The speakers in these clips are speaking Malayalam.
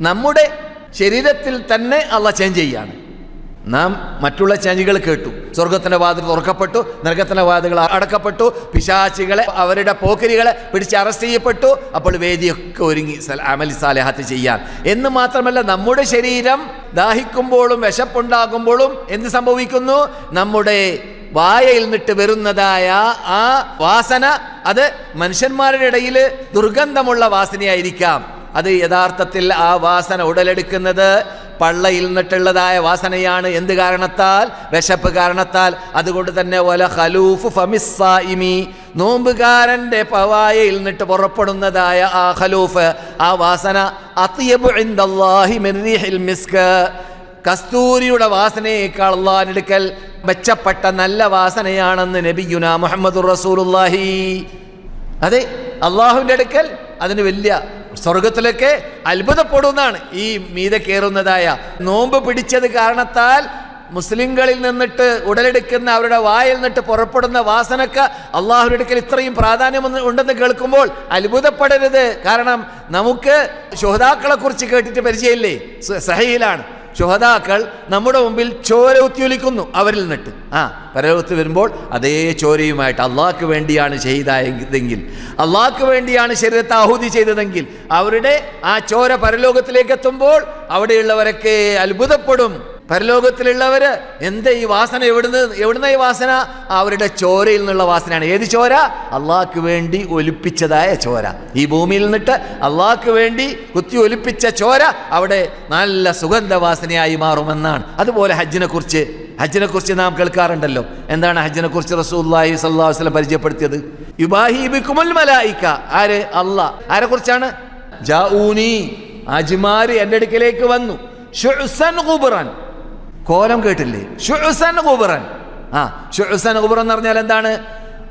നമ്മുടെ ശരീരത്തിൽ തന്നെ അള്ള ചേഞ്ച് ചെയ്യാണ്. നാം മറ്റുള്ള ചേഞ്ചുകൾ കേട്ടു. സ്വർഗത്തിന്റെ വാതിൽ തുറക്കപ്പെട്ടു നരകത്തിന്റെ വാതിലുകൾ അടക്കപ്പെട്ടു പിശാചികളെ അവരുടെ പോക്കരികളെ പിടിച്ച് അറസ്റ്റ് ചെയ്യപ്പെട്ടു. അപ്പോൾ വേദിയൊക്കെ ഒരുങ്ങി അമലി സാലഹത്ത് ചെയ്യാൻ. എന്ന് മാത്രമല്ല നമ്മുടെ ശരീരം ദാഹിക്കുമ്പോഴും വിശപ്പുണ്ടാകുമ്പോഴും എന്ത് സംഭവിക്കുന്നു? നമ്മുടെ വായയിൽ നിന്നിട്ട് വരുന്നതായ ആ വാസന അത് മനുഷ്യന്മാരുടെ ഇടയിൽ ദുർഗന്ധമുള്ള വാസനയായിരിക്കാം. അത് യഥാർത്ഥത്തിൽ ആ വാസന ഉടലെടുക്കുന്നത് പള്ളയിൽ നിന്നിട്ടുള്ളതായ വാസനയാണ്. എന്ത് കാരണത്താൽ? വിശപ്പ് കാരണത്താൽ. അതുകൊണ്ട് തന്നെ വല ഹലൂഫ് ഫമിസ്സായിമി നോമ്പുകാരന്റെ പവായയിൽ നിന്നിട്ട് പുറപ്പെടുന്നതായ ആ ഹലൂഫ് ആ വാസന മിസ്ക്. കസ്തൂരിയുടെ വാസനയേക്കാൾ അള്ളാഹിനെടുക്കൽ മെച്ചപ്പെട്ട നല്ല വാസനയാണെന്ന് നബിയുന മുഹമ്മദ് റസൂലുള്ളാഹി. അതെ അള്ളാഹുവിന്റെ അടുക്കൽ അതിന് വലിയ സ്വർഗത്തിലൊക്കെ അത്ഭുതപ്പെടുന്നതാണ് ഈ മീതെ കയറുന്നതായ. നോമ്പ് പിടിച്ചത് കാരണത്താൽ മുസ്ലിങ്ങളിൽ നിന്നിട്ട് ഉടലെടുക്കുന്ന അവരുടെ വായിൽ നിന്നിട്ട് പുറപ്പെടുന്ന വാസനക്ക് അള്ളാഹുവിന്റെ അടുക്കൽ ഇത്രയും പ്രാധാന്യം ഉണ്ടെന്ന് കേൾക്കുമ്പോൾ അത്ഭുതപ്പെടരുത്. കാരണം നമുക്ക് ശോതാക്കളെ കുറിച്ച് കേട്ടിട്ട് പരിചയമില്ലേ? സഹയിലാണ് ശുഹതാക്കൾ നമ്മുടെ മുമ്പിൽ ചോര ഉത്തിയൊലിക്കുന്നു അവരിൽ നിന്നിട്ട്. ആ പരലോകത്ത് വരുമ്പോൾ അതേ ചോരയുമായിട്ട് അള്ളാഹ്ക്ക് വേണ്ടിയാണ് ചെയ്തതെങ്കിൽ അള്ളാഹ്ക്ക് വേണ്ടിയാണ് ശരീരത്തെ ആഹൂതി ചെയ്തതെങ്കിൽ അവരുടെ ആ ചോര പരലോകത്തിലേക്ക് എത്തുമ്പോൾ അവിടെയുള്ളവരൊക്കെ അത്ഭുതപ്പെടും. പരലോകത്തിലുള്ളവര് എന്താ ഈ വാസന? എവിടുന്ന് എവിടുന്ന ഈ വാസന? അവരുടെ ചോരയിൽ നിന്നുള്ള വാസനയാണ്. ഏത് ചോര? അള്ളാഹ്ക്ക് വേണ്ടി ഒലിപ്പിച്ചതായ ചോര. ഈ ഭൂമിയിൽ നിന്നിട്ട് അള്ളാഹ്ക്ക് വേണ്ടി കുത്തി ഒലിപ്പിച്ച ചോര അവിടെ നല്ല സുഗന്ധവാസനയായി മാറുമെന്നാണ്. അതുപോലെ ഹജ്ജിനെ കുറിച്ച് ഹജ്ജിനെ കുറിച്ച് നാം കേൾക്കാറുണ്ടല്ലോ. എന്താണ് ഹജ്ജിനെ കുറിച്ച് റസൂല്ലാഹി സല്ലാഹു വസ്ലം പരിചയപ്പെടുത്തിയത്? യുബാഹിബിക്കുമുൽ മലായിക്ക. ആര്? അള്ളാഹ് ആരെ കുറിച്ചാണ്? ജാഊനി. അജ്മാര് എന്റെ അടുക്കലേക്ക് വന്നു. ഷുഅ്സൻ ഖുബ്റാൻ കോലം കേട്ടില്ലേ? ഷുഹുസൻ കുബറൻ ആ ഷുഹുസൻ കുബറൻ എന്ന് പറഞ്ഞാൽ എന്താണ്?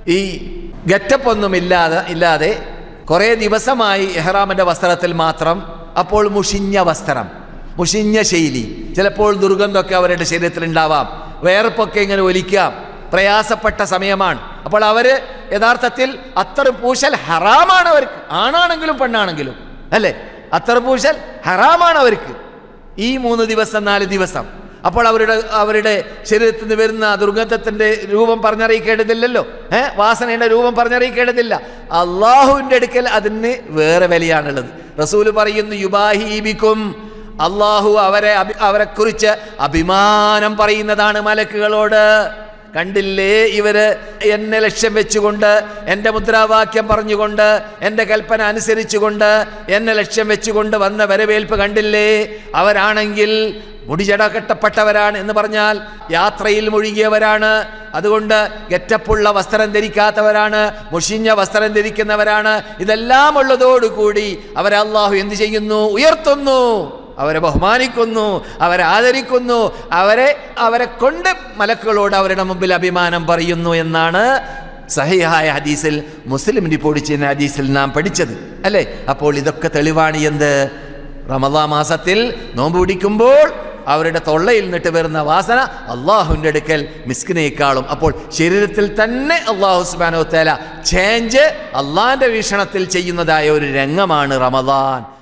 ഈ ഗെറ്റപ്പ് ഒന്നും ഇല്ലാതെ ഇല്ലാതെ കുറേ ദിവസമായി എഹ്റാമിന്റെ വസ്ത്രത്തിൽ മാത്രം അപ്പോൾ മുഷിഞ്ഞ വസ്ത്രം മുഷിഞ്ഞ ശൈലി. ചിലപ്പോൾ ദുർഗന്ധമൊക്കെ അവരുടെ ശരീരത്തിൽ ഉണ്ടാവാം. വേർപ്പൊക്കെ ഇങ്ങനെ ഒലിക്കാം. പ്രയാസപ്പെട്ട സമയമാണ്. അപ്പോൾ അവർ യഥാർത്ഥത്തിൽ അത്തർ പൂശൽ ഹറാമാണ് അവർക്ക്. ആണാണെങ്കിലും പെണ്ണാണെങ്കിലും. അല്ലേ? അത്തർ പൂശൽ ഹറാമാണ് അവർക്ക്. ഈ മൂന്ന് ദിവസം നാല് ദിവസം. അപ്പോൾ അവരുടെ അവരുടെ ശരീരത്തിൽ നിന്ന് വരുന്ന ദുർഗന്ധത്തിന്റെ രൂപം പറഞ്ഞറിയിക്കേണ്ടതില്ലല്ലോ. ഏ? വാസനയുടെ രൂപം പറഞ്ഞറിയിക്കേണ്ടതില്ല. അള്ളാഹുവിന്റെ അടുക്കൽ അതിന് വേറെ വിലയാണുള്ളത്. റസൂൽ പറയുന്നു യുബാഹീബിക്കും അള്ളാഹു അവരെ അവരെക്കുറിച്ച് അഭിമാനം പറയുന്നതാണ് മലക്കുകളോട്. കണ്ടില്ലേ ഇവർ? എന്നെ ലക്ഷ്യം വെച്ചുകൊണ്ട് എന്റെ മുദ്രാവാക്യം പറഞ്ഞുകൊണ്ട് എന്റെ കൽപ്പന അനുസരിച്ചുകൊണ്ട് എന്നെ ലക്ഷ്യം വെച്ചുകൊണ്ട് വന്ന വരവേൽപ്പ് കണ്ടില്ലേ? അവരാണെങ്കിൽ മുടിചട കെട്ടപ്പെട്ടവരാണ് എന്ന് പറഞ്ഞാൽ യാത്രയിൽ മുഴുകിയവരാണ്. അതുകൊണ്ട് ഗെറ്റപ്പുള്ള വസ്ത്രം ധരിക്കാത്തവരാണ് മുഷിഞ്ഞ വസ്ത്രം ധരിക്കുന്നവരാണ്. ഇതെല്ലാം ഉള്ളതോടുകൂടി അവരെ അള്ളാഹു എന്ത് ചെയ്യുന്നു? ഉയർത്തുന്നു. അവരെ ബഹുമാനിക്കുന്നു അവരെ ആദരിക്കുന്നു അവരെ അവരെ കൊണ്ട് മലക്കുകളോട് അവരുടെ മുമ്പിൽ അഭിമാനം പറയുന്നു എന്നാണ് സഹിഹായ ഹദീസിൽ മുസ്ലിം റിപ്പോർട്ട് ചെയ്യുന്ന ഹദീസിൽ നാം പഠിച്ചത്. അല്ലേ? അപ്പോൾ ഇതൊക്കെ തെളിവാണ് എന്ത്? റമദാ മാസത്തിൽ നോമ്പ് പിടിക്കുമ്പോൾ അവരുടെ തൊള്ളയിൽ നിന്നിട്ട് വരുന്ന വാസന അള്ളാഹുവിന്റെ അടുക്കൽ മിസ്കിനേക്കാളും. അപ്പോൾ ശരീരത്തിൽ തന്നെ അള്ളാഹു സുബാനോ തേല ചേഞ്ച് അള്ളാഹിന്റെ വീക്ഷണത്തിൽ ചെയ്യുന്നതായ ഒരു രംഗമാണ് റമദാൻ.